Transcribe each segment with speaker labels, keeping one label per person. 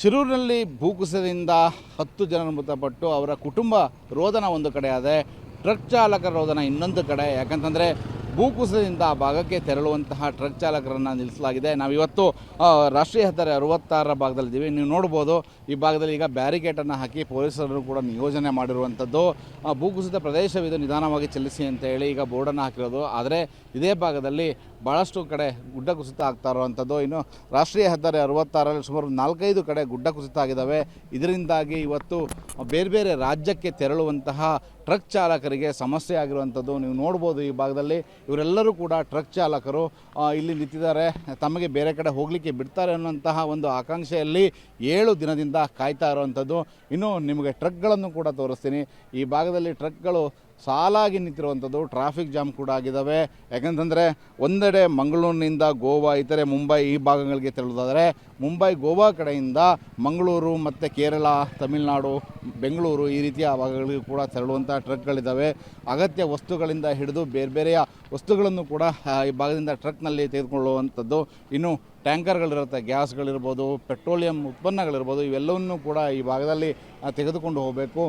Speaker 1: ಶಿರೂರಿನಲ್ಲಿ ಭೂಕುಸಿತದಿಂದ ಹತ್ತು ಜನರು ಮೃತಪಟ್ಟು ಅವರ ಕುಟುಂಬ ರೋದನ ಒಂದು ಕಡೆ ಆದರೆ ಟ್ರಕ್ ಚಾಲಕರ ರೋದನ ಇನ್ನೊಂದು ಕಡೆ. ಯಾಕಂತಂದರೆ ಭೂಕುಸಿತದಿಂದ ಆ ಭಾಗಕ್ಕೆ ತೆರಳುವಂತಹ ಟ್ರಕ್ ಚಾಲಕರನ್ನು ನಿಲ್ಲಿಸಲಾಗಿದೆ. ನಾವು ಇವತ್ತು ರಾಷ್ಟ್ರೀಯ ಹೆದ್ದಾರಿ ಅರವತ್ತಾರರ ಭಾಗದಲ್ಲಿದ್ದೀವಿ. ನೀವು ನೋಡ್ಬೋದು, ಈ ಭಾಗದಲ್ಲಿ ಈಗ ಬ್ಯಾರಿಕೇಡನ್ನು ಹಾಕಿ ಪೊಲೀಸರನ್ನು ಕೂಡ ನಿಯೋಜನೆ ಮಾಡಿರುವಂಥದ್ದು. ಭೂಕುಸಿತ ಪ್ರದೇಶವಿದು ನಿಧಾನವಾಗಿ ಚಲಿಸಿ ಅಂತ ಹೇಳಿ ಈಗ ಬೋರ್ಡನ್ನು ಹಾಕಿರೋದು. ಆದರೆ ಇದೇ ಭಾಗದಲ್ಲಿ ಭಾಳಷ್ಟು ಕಡೆ ಗುಡ್ಡ ಕುಸಿತ ಆಗ್ತಾ ಇರುವಂಥದ್ದು. ಇನ್ನು ರಾಷ್ಟ್ರೀಯ ಹೆದ್ದಾರಿ ಅರವತ್ತಾರರಲ್ಲಿ ಸುಮಾರು ನಾಲ್ಕೈದು ಕಡೆ ಗುಡ್ಡ ಕುಸಿತ ಆಗಿದ್ದಾವೆ. ಇದರಿಂದಾಗಿ ಇವತ್ತು ಬೇರೆ ಬೇರೆ ರಾಜ್ಯಕ್ಕೆ ತೆರಳುವಂತಹ ಟ್ರಕ್ ಚಾಲಕರಿಗೆ ಸಮಸ್ಯೆ ಆಗಿರುವಂಥದ್ದು. ನೀವು ನೋಡ್ಬೋದು ಈ ಭಾಗದಲ್ಲಿ ಇವರೆಲ್ಲರೂ ಕೂಡ ಟ್ರಕ್ ಚಾಲಕರು ಇಲ್ಲಿ ನಿಂತಿದ್ದಾರೆ. ತಮಗೆ ಬೇರೆ ಕಡೆ ಹೋಗಲಿಕ್ಕೆ ಬಿಡ್ತಾರೆ ಅನ್ನುವಂತಹ ಒಂದು ಆಕಾಂಕ್ಷೆಯಲ್ಲಿ ಏಳು ದಿನದಿಂದ ಕಾಯ್ತಾ ಇರುವಂಥದ್ದು. ಇನ್ನು ನಿಮಗೆ ಟ್ರಕ್ಗಳನ್ನು ಕೂಡ ತೋರಿಸ್ತೀನಿ. ಈ ಭಾಗದಲ್ಲಿ ಟ್ರಕ್ಗಳು ಸಾಲಾಗಿ ನಿಂತಿರುವಂಥದ್ದು. ಟ್ರಾಫಿಕ್ ಜಾಮ್ ಕೂಡ ಆಗಿದ್ದಾವೆ ಯಾಕಂತಂದರೆ ಒಂದೆಡೆ ಮಂಗಳೂರಿನಿಂದ ಗೋವಾ, ಇತರೆ ಮುಂಬೈ ಈ ಭಾಗಗಳಿಗೆ ತೆರಳೋದಾದರೆ, ಮುಂಬೈ, ಗೋವಾ ಕಡೆಯಿಂದ ಮಂಗಳೂರು ಮತ್ತು ಕೇರಳ, ತಮಿಳುನಾಡು, ಬೆಂಗಳೂರು ಈ ರೀತಿಯ ಭಾಗಗಳಿಗೂ ಕೂಡ ತೆರಳುವಂಥ ಟ್ರಕ್ಗಳಿದ್ದಾವೆ ಅಗತ್ಯ ವಸ್ತುಗಳಿಂದ ಹಿಡಿದು ಬೇರೆ ಬೇರೆಯ ವಸ್ತುಗಳನ್ನು ಕೂಡ ಈ ಭಾಗದಿಂದ ಟ್ರಕ್ನಲ್ಲಿ ತೆಗೆದುಕೊಳ್ಳುವಂಥದ್ದು. ಇನ್ನು ಟ್ಯಾಂಕರ್ಗಳಿರುತ್ತೆ ಗ್ಯಾಸ್ಗಳಿರ್ಬೋದು ಪೆಟ್ರೋಲಿಯಂ ಉತ್ಪನ್ನಗಳಿರ್ಬೋದು ಇವೆಲ್ಲವನ್ನೂ ಕೂಡ ಈ ಭಾಗದಲ್ಲಿ ಆ, ತೆಗೆದುಕೊಂಡು ಹೋಗಬೇಕು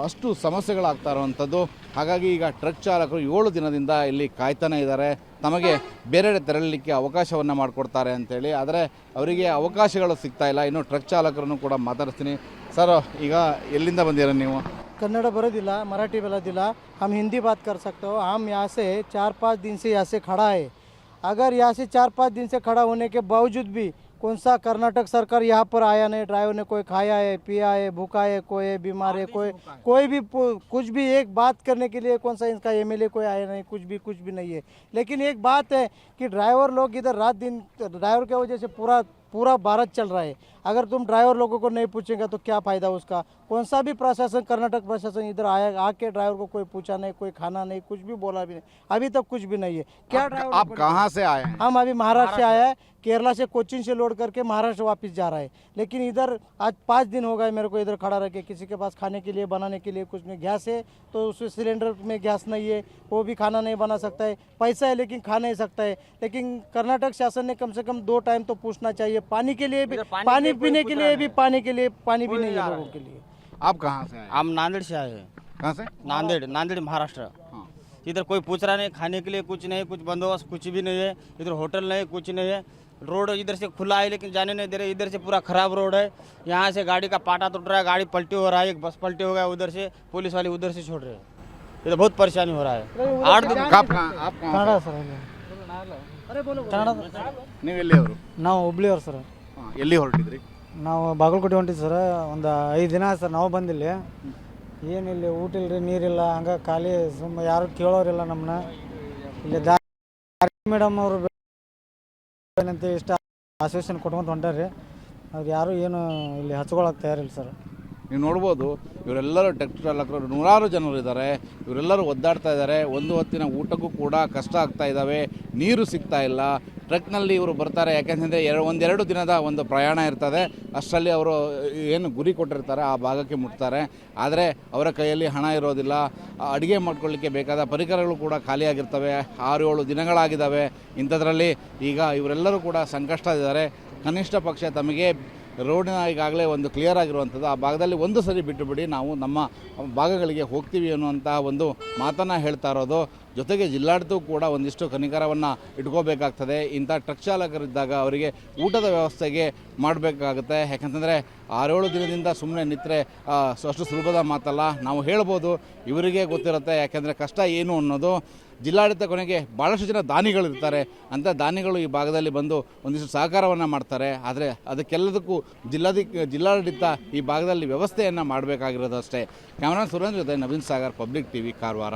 Speaker 1: ಅಷ್ಟು ಸಮಸ್ಯೆಗಳಾಗ್ತಾ ಇರುವಂಥದ್ದು ಹಾಗಾಗಿ ಈಗ ಟ್ರಕ್ ಚಾಲಕರು ಏಳು ದಿನದಿಂದ ಇಲ್ಲಿ ಕಾಯ್ತಾನೆ ಇದ್ದಾರೆ ತಮಗೆ ಬೇರೆಡೆ ತೆರಳಲಿಕ್ಕೆ ಅವಕಾಶವನ್ನು ಮಾಡಿಕೊಡ್ತಾರೆ ಅಂತೇಳಿ ಆದರೆ ಅವರಿಗೆ ಅವಕಾಶಗಳು ಸಿಗ್ತಾ ಇಲ್ಲ ಇನ್ನು ಟ್ರಕ್ ಚಾಲಕರನ್ನು ಕೂಡ ಮಾತಾಡ್ತೀನಿ ಸರ್ ಈಗ ಎಲ್ಲಿಂದ ಬಂದಿರ ನೀವು
Speaker 2: कन्नड़ बरोदिला मराठी बरोदिला हम हिंदी बात कर सकते हो हम यहाँ से चार पाँच दिन से यहाँ से खड़ा है अगर यहाँ से चार पाँच दिन से खड़ा होने के बावजूद भी कौन सा कर्नाटक सरकार यहाँ पर आया नहीं ड्राइवर ने कोई खाया है पिया है भूखा है कोई है बीमार है कोई कोई भी कुछ भी एक बात करने के लिए कौन सा इनका एमएलए कोई आया नहीं कुछ भी कुछ भी नहीं है। लेकिन एक बात है कि ड्राइवर लोग इधर रात दिन ड्राइवर की वजह से पूरा पूरा भारत चल रहा है। अगर तुम ड्राइवर लोगों को नहीं पूछेंगे तो क्या फ़ायदा उसका? कौन सा भी प्रशासन कर्नाटक प्रशासन इधर आया आके ड्राइवर को कोई पूछा नहीं कोई खाना नहीं कुछ भी बोला भी नहीं। अभी तक कुछ भी नहीं है। क्या ड्राइवर
Speaker 1: आप कहाँ से आए
Speaker 2: हम अभी महाराष्ट्र से आया है। केरला से कोचिन से लोड करके महाराष्ट्र वापस जा रहा है। लेकिन इधर आज पाँच दिन हो गए मेरे को इधर खड़ा रह के। किसी के पास खाने के लिए बनाने के लिए कुछ नहीं गैस है तो उस सिलेंडर में गैस नहीं है। वो भी खाना नहीं बना सकता है। पैसा है लेकिन खा नहीं सकता है। लेकिन कर्नाटक शासन ने कम से कम दो टाइम तो पूछना चाहिए लिए पानी के लिए भी पानी, पीने के लिए भी पानी के लिए पानी पीने के लोगों के लिए।
Speaker 1: आप कहाँ से
Speaker 3: हम नांदेड़ से आए हैं।
Speaker 1: कहाँ से?
Speaker 3: नांदेड़। हाँ। नांदेड़ महाराष्ट्र।
Speaker 1: हाँ।
Speaker 3: इधर कोई पूछ रहा नहीं खाने के लिए कुछ नहीं कुछ बंदोबस्त कुछ भी नहीं है। इधर होटल नहीं कुछ नहीं है। रोड इधर से खुला है लेकिन जाने नहीं दे रहे। इधर से पूरा खराब रोड है। यहाँ से गाड़ी का पाटा टूट रहा है गाड़ी पलटी हो रहा है एक बस पलटी हो गया उधर से पुलिस वाले उधर से छोड़ रहे हैं। इधर बहुत परेशानी हो रहा है। आठ दिन
Speaker 1: आप कहाँ आप ನೀವು ಎಲ್ಲಿ ಅವರು?
Speaker 2: ನಾವು ಹುಬ್ಳಿಯವ್ರು ಸರ್.
Speaker 1: ಎಲ್ಲಿ ಹೊರಟಿದ್ರಿ?
Speaker 2: ನಾವು ಬಾಗಲಕೋಟೆ ಹೊಂಟಿದ್ವಿ ಸರ್. ಒಂದು ಐದು ದಿನ ಆಯ್ತು ಸರ್ ನಾವು ಬಂದಿಲ್ಲ. ಏನಿಲ್ಲ ಊಟ ಇಲ್ರಿ ನೀರಿಲ್ಲ ಹಂಗೆ ಖಾಲಿ ಸುಮ್ಮ ಯಾರು ಕೇಳೋರಿಲ್ಲ ನಮ್ಮನ್ನ ಇಲ್ಲಿ ದಾರಿ ಮೇಡಮ್ ಅವರು ಏನಂತ ಇಷ್ಟ ಆಶ್ವಾಸನೆ ಕೊಟ್ಕೊಂತ ಹೊಂಟಾರ್ರಿ. ಅವ್ರು ಯಾರು ಏನು ಇಲ್ಲಿ ಹಚ್ಕೊಳಕ್ಕೆ ತಯಾರಿಲ್ಲ ಸರ್.
Speaker 1: ನೀವು ನೋಡ್ಬೋದು, ಇವರೆಲ್ಲರೂ ಟ್ಯಾಕ್ಟರ್ ಚಾಲಕರು, ನೂರಾರು ಜನರು ಇದ್ದಾರೆ. ಇವರೆಲ್ಲರೂ ಒದ್ದಾಡ್ತಾ ಇದ್ದಾರೆ. ಒಂದು ಹೊತ್ತಿನ ಊಟಕ್ಕೂ ಕೂಡ ಕಷ್ಟ ಆಗ್ತಾ ಇದ್ದಾವೆ. ನೀರು ಸಿಗ್ತಾ ಇಲ್ಲ. ಟ್ರಕ್ನಲ್ಲಿ ಇವರು ಬರ್ತಾರೆ. ಯಾಕೆಂತಂದರೆ ಎರಡು, ಒಂದೆರಡು ದಿನದ ಒಂದು ಪ್ರಯಾಣ ಇರ್ತದೆ. ಅಷ್ಟರಲ್ಲಿ ಅವರು ಏನು ಗುರಿ ಕೊಟ್ಟಿರ್ತಾರೆ, ಆ ಭಾಗಕ್ಕೆ ಮುಟ್ತಾರೆ. ಆದರೆ ಅವರ ಕೈಯಲ್ಲಿ ಹಣ ಇರೋದಿಲ್ಲ. ಅಡುಗೆ ಮಾಡ್ಕೊಳ್ಳಿಕ್ಕೆ ಬೇಕಾದ ಪರಿಕರಗಳು ಕೂಡ ಖಾಲಿಯಾಗಿರ್ತವೆ. ಆರು, ಏಳು ದಿನಗಳಾಗಿದ್ದಾವೆ. ಇಂಥದ್ರಲ್ಲಿ ಈಗ ಇವರೆಲ್ಲರೂ ಕೂಡ ಸಂಕಷ್ಟದಿದ್ದಾರೆ ಕನಿಷ್ಠ ಪಕ್ಷ ತಮಗೆ ರೋಡಿನ ಈಗಾಗಲೇ ಒಂದು ಕ್ಲಿಯರ್ ಆಗಿರುವಂಥದ್ದು. ಆ ಭಾಗದಲ್ಲಿ ಒಂದು ಸರಿ ಬಿಟ್ಟುಬಿಡಿ ನಾವು ನಮ್ಮ ಭಾಗಗಳಿಗೆ ಹೋಗ್ತೀವಿ ಅನ್ನುವಂತಹ ಒಂದು ಮಾತನ್ನು ಹೇಳ್ತಾ ಇರೋದು. ಜೊತೆಗೆ ಜಿಲ್ಲಾಡಳಿತ ಕೂಡ ಒಂದಿಷ್ಟು ಕನಿಕರವನ್ನು ಇಟ್ಕೋಬೇಕಾಗ್ತದೆ. ಇಂಥ ಟ್ರಕ್ ಚಾಲಕರಿದ್ದಾಗ ಅವರಿಗೆ ಊಟದ ವ್ಯವಸ್ಥೆಗೆ ಮಾಡಬೇಕಾಗುತ್ತೆ. ಯಾಕಂತಂದರೆ ಆರೇಳು ದಿನದಿಂದ ಸುಮ್ಮನೆ ನಿಂತರೆ ಅಷ್ಟು ಸುಲಭದ ಮಾತಲ್ಲ. ನಾವು ಹೇಳ್ಬೋದು, ಇವರಿಗೆ ಗೊತ್ತಿರುತ್ತೆ ಯಾಕೆಂದರೆ ಕಷ್ಟ ಏನು ಅನ್ನೋದು. ಜಿಲ್ಲಾಡಳಿತ ಕೊನೆಗೆ ಭಾಳಷ್ಟು ಜನ ದಾನಿಗಳಿರ್ತಾರೆ. ಅಂಥ ದಾನಿಗಳು ಈ ಭಾಗದಲ್ಲಿ ಬಂದು ಒಂದಿಷ್ಟು ಸಹಕಾರವನ್ನು ಮಾಡ್ತಾರೆ. ಆದರೆ ಅದಕ್ಕೆಲ್ಲದಕ್ಕೂ ಜಿಲ್ಲಾಧಿ ಜಿಲ್ಲಾಡಳಿತ ಈ ಭಾಗದಲ್ಲಿ ವ್ಯವಸ್ಥೆಯನ್ನು ಮಾಡಬೇಕಾಗಿರೋದು ಅಷ್ಟೇ ಕ್ಯಾಮರಾ ಸುರೇಂದ್ರ ಜೊತೆ ನವೀನ್ ಸಾಗರ್, ಪಬ್ಲಿಕ್ ಟಿವಿ, ಕಾರವಾರ.